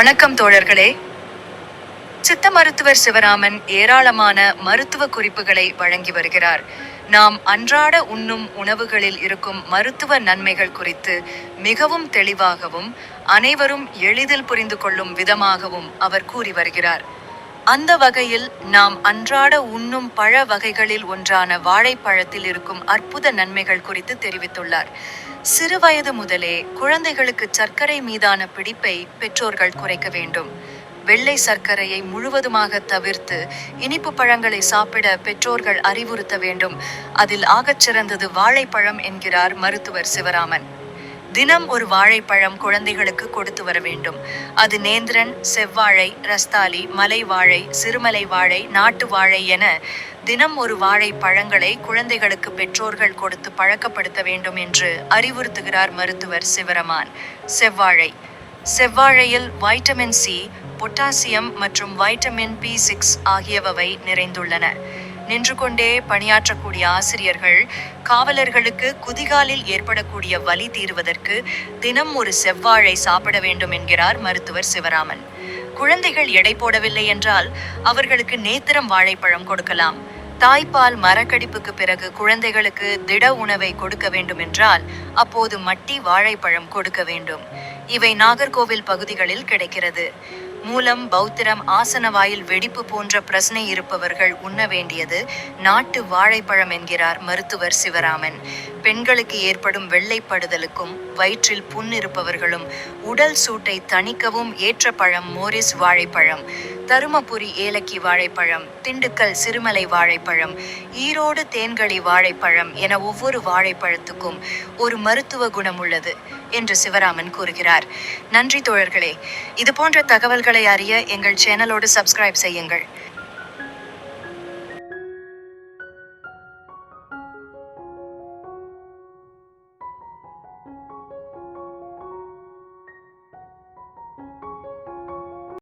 வணக்கம் தோழர்களே. சித்த மருத்துவர் சிவராமன் ஏராளமான மருத்துவ குறிப்புகளை வழங்கி வருகிறார். நாம் அன்றாட உண்ணும் உணவுகளில் இருக்கும் மருத்துவ நன்மைகள் குறித்து மிகவும் தெளிவாகவும் அனைவரும் எளிதில் புரிந்து கொள்ளும் விதமாகவும் அவர் கூறி வருகிறார். அந்த வகையில் நாம் அன்றாட உண்ணும் பழ வகைகளில் ஒன்றான வாழைப்பழத்தில் இருக்கும் அற்புத நன்மைகள் குறித்து தெரிவித்துள்ளார். சிறுவயது முதலே குழந்தைகளுக்கு சர்க்கரை மீதான பிடிப்பை பெற்றோர்கள் குறைக்க வேண்டும். வெள்ளை சர்க்கரையை முழுவதுமாக தவிர்த்து இனிப்பு பழங்களை சாப்பிட பெற்றோர்கள் அறிவுறுத்த வேண்டும். அதில் ஆகச் சிறந்தது வாழைப்பழம் என்கிறார் மருத்துவர் சிவராமன். தினம் ஒரு வாழைப்பழம் குழந்தைகளுக்கு கொடுத்து வர வேண்டும். அது நேந்திரன் செவ்வாழை ரஸ்தாலி மலை வாழை சிறுமலை வாழை நாட்டு வாழை என தினம் ஒரு வாழை பழங்களை குழந்தைகளுக்கு பெற்றோர்கள் கொடுத்து பழக்கப்படுத்த வேண்டும் என்று அறிவுறுத்துகிறார் மருத்துவர் சிவரமான். செவ்வாழை. செவ்வாழையில் வைட்டமின் சி பொட்டாசியம் மற்றும் வைட்டமின் பி சிக்ஸ் ஆகியவை நிறைந்துள்ளன. நின்று கொண்டே பணியாற்றக்கூடிய ஆசிரியர்கள் காவலர்களுக்கு குதிகாலில் ஏற்படக்கூடிய வலி தீர்வதற்கு தினம் ஒரு செவ்வாழை சாப்பிட வேண்டும் என்கிறார் மருத்துவர் சிவராமன். குழந்தைகள் எடை போடவில்லை என்றால் அவர்களுக்கு நேத்திரம் வாழைப்பழம் கொடுக்கலாம். தாய்ப்பால் மரக்கடிப்புக்கு பிறகு குழந்தைகளுக்கு திட உணவை கொடுக்க வேண்டும் என்றால் அப்போது மட்டி வாழைப்பழம் கொடுக்க வேண்டும். இவை நாகர்கோவில் பகுதிகளில் கிடைக்கிறது. மூலம் பௌத்திரம் ஆசனவாயில் வெடிப்பு போன்ற பிரச்சனை இருப்பவர்கள் உண்ண வேண்டியது நாட்டு வாழைப்பழம் என்கிறார் மருத்துவர் சிவராமன். பெண்களுக்கு ஏற்படும் வெள்ளைப்படுதலுக்கும் வயிற்றில் புண் இருப்பவர்களும் உடல் சூட்டை தணிக்கவும் ஏற்ற பழம் மோரிஸ் வாழைப்பழம். தருமபுரி ஏலக்கி வாழைப்பழம் திண்டுக்கல் சிறுமலை வாழைப்பழம் ஈரோடு தேன்களி வாழைப்பழம் என ஒவ்வொரு வாழைப்பழத்துக்கும் ஒரு மருத்துவ குணம் உள்ளது. என்று சிவராமன் கூறுகிறார். நன்றி தோழர்களே. இது போன்ற தகவல்களை அறிய எங்கள் சேனலோடு சப்ஸ்கிரைப் செய்யுங்கள்.